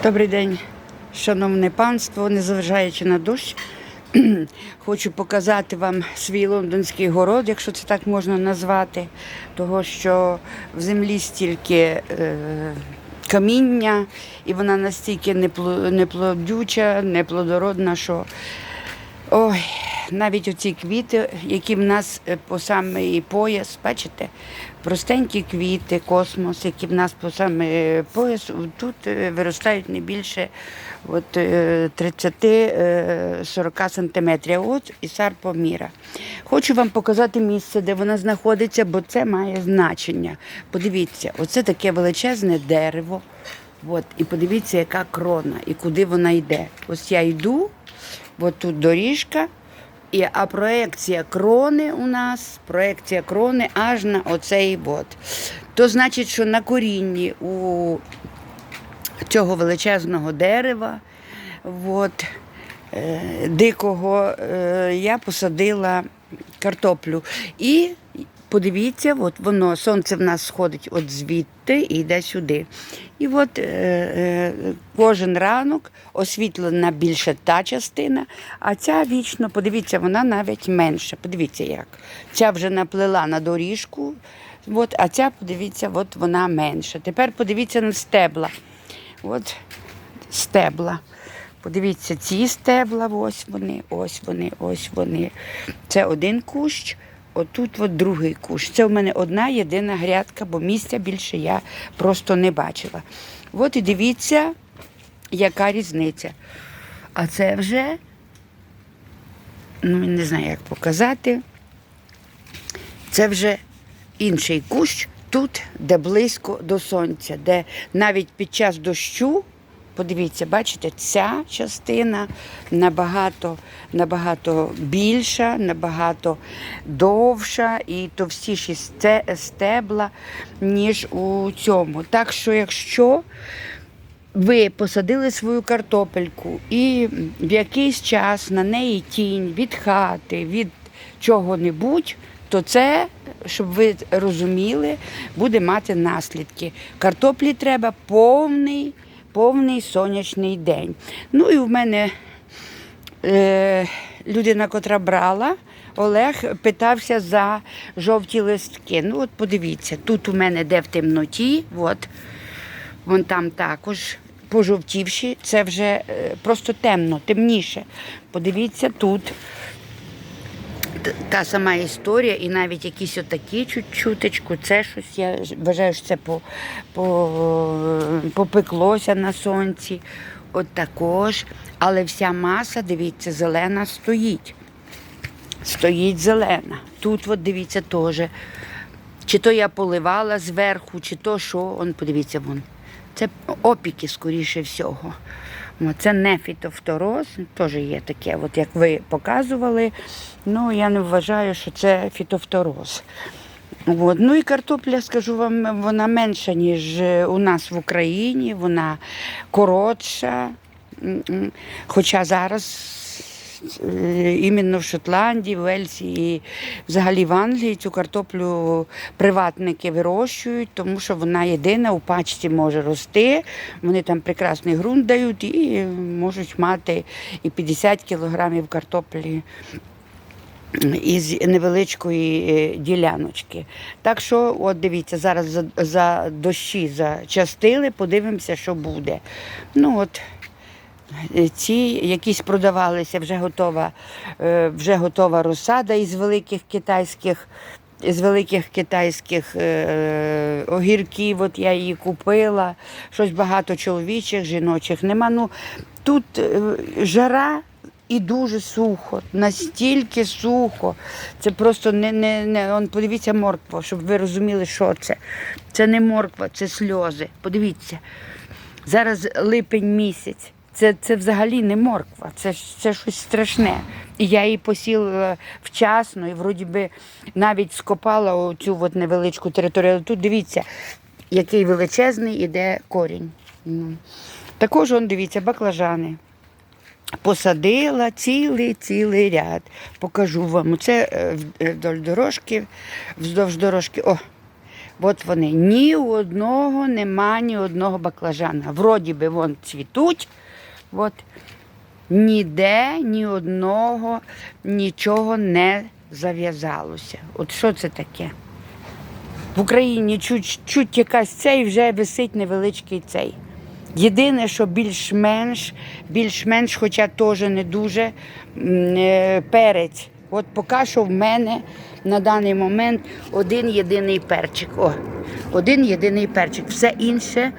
Добрий день, шановне панство, незважаючи на дощ. Хочу показати вам свій лондонський город, якщо це так можна назвати, того що в землі стільки е, каміння, і вона настільки неплодюча, неплодородна, що ой, навіть оці квіти, які в нас е, по самий пояс, бачите, простенькі квіти, космос, які в нас по самий пояс, тут е, виростають не більше от, е, 30-40 сантиметрів. От і сарпоміра. Хочу вам показати місце, де вона знаходиться, бо це має значення. Подивіться, оце таке величезне дерево. От, і подивіться, яка крона і куди вона йде. Ось я йду, от тут доріжка, і, а проекція крони у нас, проекція крони аж на оцей бот. То значить, що на корінні у цього величезного дерева, от, е, дикого, е, я посадила картоплю. І подивіться, от воно, сонце в нас сходить от звідти і йде сюди. І от е, е, кожен ранок освітлена більше та частина, а ця вічно, подивіться, вона навіть менша. Подивіться як. Ця вже наплела на доріжку, от, а ця, подивіться, от вона менша. Тепер подивіться на стебла. От стебла. Подивіться, ці стебла, ось вони, ось вони, ось вони. Це один кущ, отут от другий кущ. Це в мене одна єдина грядка, бо місця більше я просто не бачила. От і дивіться, яка різниця. А це вже, ну не знаю, як показати. Це вже інший кущ, тут, де близько до сонця, де навіть під час дощу, подивіться, бачите, ця частина набагато, набагато більша, набагато довша і товстіші стебла, ніж у цьому. Так що, якщо ви посадили свою картопельку і в якийсь час на неї тінь від хати, від чого-небудь, то це, щоб ви розуміли, буде мати наслідки. Картоплі треба повний, повний сонячний день. Ну і в мене е, людина, котра брала, Олег питався за жовті листки. Ну, от подивіться, тут у мене де в темноті, от, вон там також пожовтівші, це вже е, просто темно, темніше. Подивіться тут. Та сама історія, і навіть якісь отакі чуточку, це щось, я вважаю, що це по, по, попеклося на сонці. От також. Але вся маса, дивіться, зелена стоїть. Стоїть зелена. Тут, от дивіться, теж. Чи то я поливала зверху, чи то що, он, подивіться, вон. Це опіки, скоріше всього. Це не фітофтороз, теж є таке, от як ви показували. Ну, я не вважаю, що це фітофтороз. От. Ну і картопля, скажу вам, вона менша, ніж е, у нас в Україні, вона коротша. Хоча зараз іменно в Шотландії, в Вельсі і взагалі в Англії цю картоплю приватники вирощують, тому що вона єдина у пачці може рости. Вони там прекрасний ґрунт дають і можуть мати і 50 кілограмів картоплі із невеличкої е, діляночки. Так що, от дивіться, зараз за, за дощі зачастили, подивимося, що буде. Ну от е, ці якісь продавалися, вже готова, е, вже готова розсада із великих китайських. З великих китайських е, огірків, от я її купила, щось багато чоловічих, жіночих нема. Ну, тут е, жара і дуже сухо, настільки сухо. Це просто не, не, не он, подивіться морква, щоб ви розуміли, що це. Це не морква, це сльози. Подивіться. Зараз липень місяць. Це, це взагалі не морква, це, це щось страшне. І я її посіла вчасно і вроді би навіть скопала оцю от невеличку територію. Тут дивіться, який величезний іде корінь. Ну. Також он, дивіться, баклажани. Посадила цілий цілий ряд. Покажу вам. Це е, е, вдоль дорожки, вздовж дорожки. О, От вони. Ні у одного нема ні одного баклажана. Вроді би вон цвітуть. От. Ніде ні одного нічого не зав'язалося. От що це таке? В Україні чуть, чуть якась цей вже висить невеличкий цей. Єдине, що більш-менш, більш-менш, хоча теж не дуже е, перець. От поки що в мене на даний момент один єдиний перчик. О, один єдиний перчик. Все інше,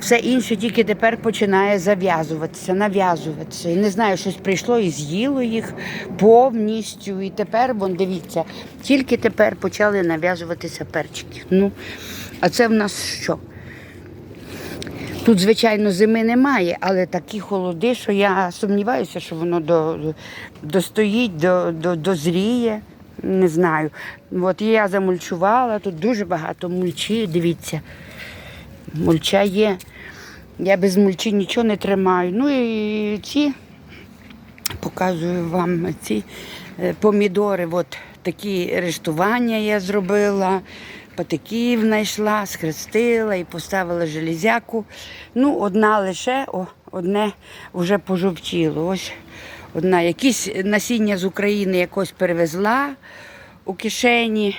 все інше тільки тепер починає зав'язуватися, нав'язуватися. І не знаю, щось прийшло і з'їло їх повністю. І тепер, вон, дивіться, тільки тепер почали нав'язуватися перчики. Ну, а це в нас що? Тут, звичайно, зими немає, але такі холоди, що я сумніваюся, що воно до, достоїть, до, до, дозріє. Не знаю. От я замульчувала, тут дуже багато мульчі, дивіться. Мульча є. Я без мульчі нічого не тримаю. Ну і ці показую вам ці е, помідори. От такі рештування я зробила, патиків знайшла, схрестила і поставила железяку. Ну, одна лише, о, одне вже пожовтіло. Ось одна. Якісь насіння з України якось перевезла у кишені.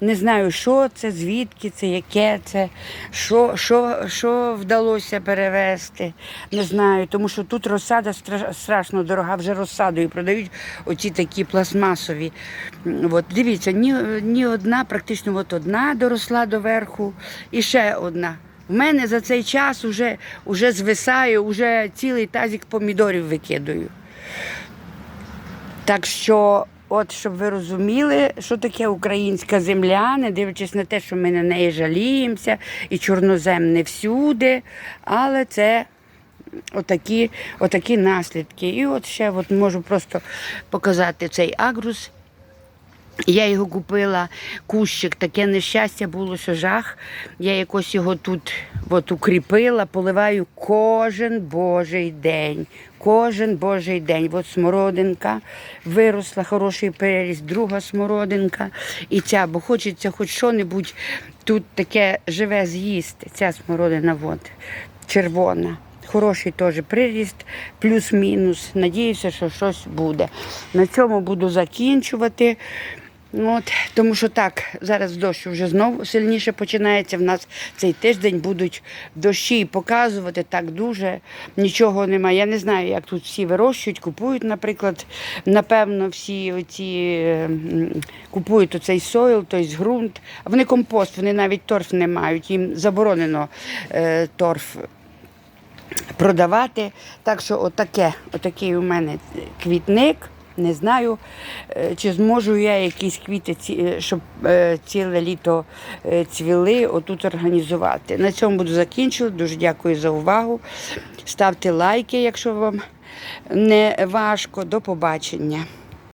Не знаю, що це, звідки це, яке це, що, що, що вдалося перевезти. Не знаю, тому що тут розсада страшно дорога, вже розсадою продають оці такі пластмасові. От, дивіться, ні, ні одна, практично от одна доросла до верху і ще одна. В мене за цей час вже, вже звисає, вже цілий тазик помідорів викидаю. Так що, от щоб ви розуміли, що таке українська земля, не дивлячись на те, що ми на неї жаліємося, і чорнозем не всюди, але це отакі, отакі наслідки. І от ще от можу просто показати цей агрус. Я його купила, кущик, таке нещастя було, що жах. Я якось його тут от укріпила, поливаю кожен божий день. Кожен божий день. От смородинка виросла, хороший переріст, друга смородинка і ця, бо хочеться хоч що-небудь тут таке живе з'їсти. Ця смородина от, червона. Хороший теж приріст, плюс-мінус. Надіюся, що щось буде. На цьому буду закінчувати. От, тому що так, зараз дощ вже знову сильніше починається. В нас цей тиждень будуть дощі показувати так дуже. Нічого немає. Я не знаю, як тут всі вирощують, купують, наприклад. Напевно, всі оці е, купують оцей сойл, тобто ґрунт. Вони компост, вони навіть торф не мають. Їм заборонено е, торф продавати. Так що отаке, отакий у мене квітник. Не знаю, е, чи зможу я якісь квіти, е, щоб е, ціле літо цвіли, отут організувати. На цьому буду закінчувати. Дуже дякую за увагу. Ставте лайки, якщо вам не важко. До побачення.